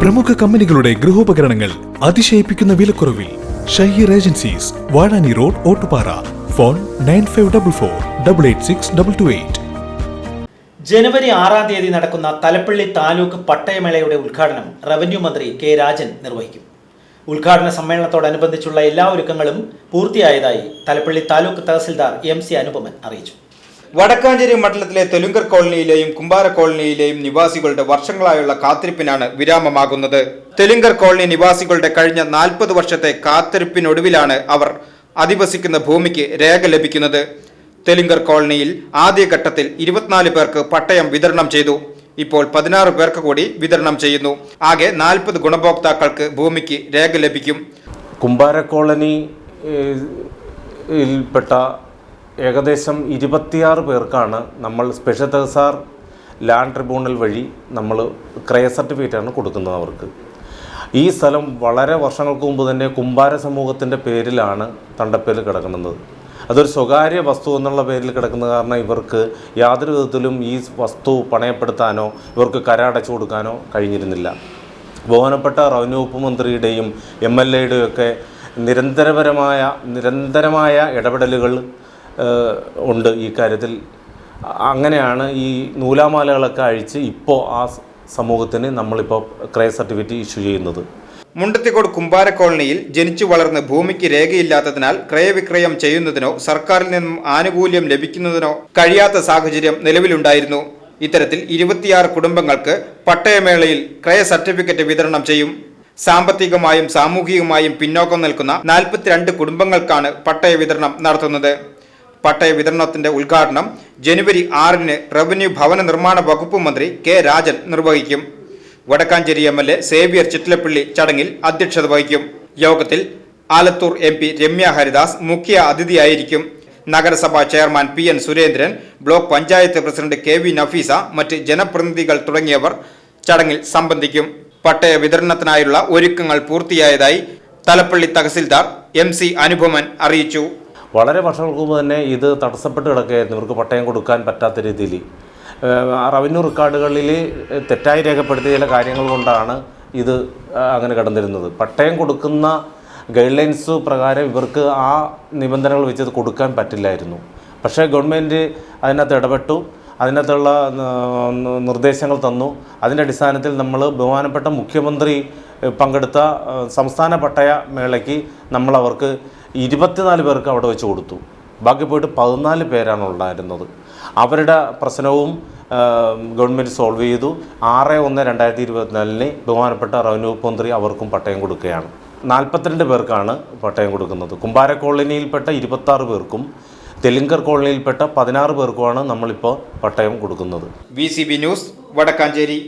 പ്രമുഖ കമ്പനികളുടെ ഗൃഹോപകരണങ്ങൾ അതിശയിപ്പിക്കുന്ന വിലക്കുറവിൽ Shaheer agencies Vazhani road Ottupara. Phone nine five double four double eight six double two eight. ജനുവരി ആറാം തീയതി നടക്കുന്ന തലപ്പള്ളി താലൂക്ക് പട്ടയമേളയുടെ ഉദ്ഘാടനം റവന്യൂ മന്ത്രി കെ രാജൻ നിർവഹിക്കും. ഉദ്ഘാടന സമ്മേളനത്തോടനുബന്ധിച്ചുള്ള എല്ലാ ഒരുക്കങ്ങളും പൂർത്തിയായതായി തലപ്പള്ളി താലൂക്ക് തഹസിൽദാർ എം സി അനുപമൻ അറിയിച്ചു. വടക്കാഞ്ചേരി മണ്ഡലത്തിലെ തെലുങ്കർ കോളനിയിലെയും കുമ്പാര കോളനിയിലെയും നിവാസികളുടെ വർഷങ്ങളായുള്ള കാത്തിരിപ്പിനാണ് വിരാമമാകുന്നത്. തെലുങ്കർ കോളനി നിവാസികളുടെ കഴിഞ്ഞ നാൽപ്പത് വർഷത്തെ കാത്തിരിപ്പിനൊടുവിലാണ് അവർ അധിവസിക്കുന്ന ഭൂമിക്ക് രേഖ ലഭിക്കുന്നത്. തെലുങ്കർ കോളനിയിൽ ആദ്യഘട്ടത്തിൽ ഇരുപത്തിനാല് പേർക്ക് പട്ടയം വിതരണം ചെയ്തു. ഇപ്പോൾ പതിനാറ് പേർക്ക് കൂടി വിതരണം ചെയ്യുന്നു. ആകെ നാൽപ്പത് ഗുണഭോക്താക്കൾക്ക് ഭൂമിക്ക് രേഖ ലഭിക്കും. കുമ്പാര കോളനി ഏഹ്, യിൽപ്പെട്ട ഏകദേശം ഇരുപത്തിയാറ് പേർക്കാണ് നമ്മൾ സ്പെഷ്യൽ തഹസാർ ലാൻഡ് ട്രിബ്യൂണൽ വഴി നമ്മൾ ക്രയ സർട്ടിഫിക്കറ്റാണ് കൊടുക്കുന്നത് അവർക്ക്. ഈ സ്ഥലം വളരെ വർഷങ്ങൾക്ക് മുമ്പ് തന്നെ കുമ്പാര സമൂഹത്തിന്റെ പേരിലാണ് തണ്ടപ്പേൽ കിടക്കുന്നത്. അതൊരു സ്വകാര്യ വസ്തു എന്നുള്ള പേരിൽ കിടക്കുന്ന കാരണം ഇവർക്ക് യാതൊരു വിധത്തിലും ഈ വസ്തു പണയപ്പെടുത്താനോ ഇവർക്ക് കരടച്ചു കൊടുക്കാനോ കഴിഞ്ഞിരുന്നില്ല. ബഹുമാനപ്പെട്ട റവന്യൂ വകുപ്പ് മന്ത്രിയുടെയും എം എൽ എയുടെയും ഒക്കെ നിരന്തരപരമായ നിരന്തരമായ ഇടപെടലുകൾ ഉണ്ട് ഈ കാര്യത്തിൽ. അങ്ങനെയാണ് ഈ നൂലാമാലകളൊക്കെ അഴിച്ച് ഇപ്പോൾ ആ സമൂഹത്തിന് നമ്മളിപ്പോൾ ക്രയ സർട്ടിഫിക്കറ്റ് ഇഷ്യൂ ചെയ്യുന്നത്. മുണ്ടത്തിക്കോട് കുമ്പാര കോളനിയിൽ ജനിച്ചു വളർന്ന് ഭൂമിക്ക് രേഖയില്ലാത്തതിനാൽ ക്രയവിക്രയം ചെയ്യുന്നതിനോ സർക്കാരിൽ നിന്നും ആനുകൂല്യം ലഭിക്കുന്നതിനോ കഴിയാത്ത സാഹചര്യം നിലവിലുണ്ടായിരുന്നു. ഇത്തരത്തിൽ ഇരുപത്തിയാറ് കുടുംബങ്ങൾക്ക് പട്ടയമേളയിൽ ക്രയ സർട്ടിഫിക്കറ്റ് വിതരണം ചെയ്യും. സാമ്പത്തികമായും സാമൂഹികമായും പിന്നോക്കം നിൽക്കുന്ന നാൽപ്പത്തിരണ്ട് കുടുംബങ്ങൾക്കാണ് പട്ടയ വിതരണം നടത്തുന്നത്. പട്ടയ വിതരണത്തിന്റെ ഉദ്ഘാടനം ജനുവരി ആറിന് റവന്യൂ ഭവന നിർമ്മാണ വകുപ്പ് മന്ത്രി കെ രാജൻ നിർവഹിക്കും. Vadakkancherry M L A Xavier Chittilappilly ചടങ്ങിൽ അധ്യക്ഷത വഹിക്കും. യോഗത്തിൽ ആലത്തൂർ എം പി രമ്യ ഹരിദാസ് മുഖ്യ അതിഥിയായിരിക്കും. നഗരസഭാ chairman P N Surendran block panchayat president K V Nafeesa മറ്റ് ജനപ്രതിനിധികൾ തുടങ്ങിയവർ ചടങ്ങിൽ സംബന്ധിക്കും. പട്ടയ വിതരണത്തിനായുള്ള ഒരുക്കങ്ങൾ പൂർത്തിയായതായി തലപ്പള്ളി തഹസിൽദാർ എം സി അനുപമൻ അറിയിച്ചു. വളരെ വർഷങ്ങൾക്ക് മുമ്പ് തന്നെ ഇത് തടസ്സപ്പെട്ട് കിടക്കുകയായിരുന്നു. ഇവർക്ക് പട്ടയം കൊടുക്കാൻ പറ്റാത്ത രീതിയിൽ. റവന്യൂ റെക്കോർഡുകളിൽ തെറ്റായി രേഖപ്പെടുത്തിയ ചില കാര്യങ്ങൾ കൊണ്ടാണ് ഇത് അങ്ങനെ കടന്നിരുന്നത്. പട്ടയം കൊടുക്കുന്ന ഗൈഡ് ലൈൻസ് പ്രകാരം ഇവർക്ക് ആ നിബന്ധനകൾ വെച്ച് കൊടുക്കാൻ പറ്റില്ലായിരുന്നു. പക്ഷേ ഗവൺമെന്റ് അതിനകത്ത് ഇടപെട്ടു. അതിനകത്തുള്ള നിർദ്ദേശങ്ങൾ തന്നു. അതിന്റെ അടിസ്ഥാനത്തിൽ നമ്മൾ ബഹുമാനപ്പെട്ട മുഖ്യമന്ത്രി പങ്കെടുത്ത സംസ്ഥാന പട്ടയ മേളയ്ക്ക് നമ്മൾ അവർക്ക് ഇരുപത്തിനാല് പേർക്ക് അവിടെ വെച്ച് കൊടുത്തു. ബാക്കി പോയിട്ട് പതിനാല് പേരാണ് ഉണ്ടായിരുന്നത്. അവരുടെ പ്രശ്നവും ഗവൺമെന്റ് സോൾവ് ചെയ്തു. ആറ് ഒന്ന് രണ്ടായിരത്തി ഇരുപത്തിനാലിന് ബഹുമാനപ്പെട്ട റവന്യൂ വകുപ്പ് മന്ത്രി അവർക്കും പട്ടയം കൊടുക്കുകയാണ്. നാൽപ്പത്തിരണ്ട് പേർക്കാണ് പട്ടയം കൊടുക്കുന്നത്. കുമ്പാര കോളനിയിൽപ്പെട്ട ഇരുപത്താറ് പേർക്കും തെലുങ്കർ കോളനിയിൽപ്പെട്ട പതിനാറ് പേർക്കുമാണ് നമ്മളിപ്പോൾ പട്ടയം കൊടുക്കുന്നത്. V news Vadakkancherry.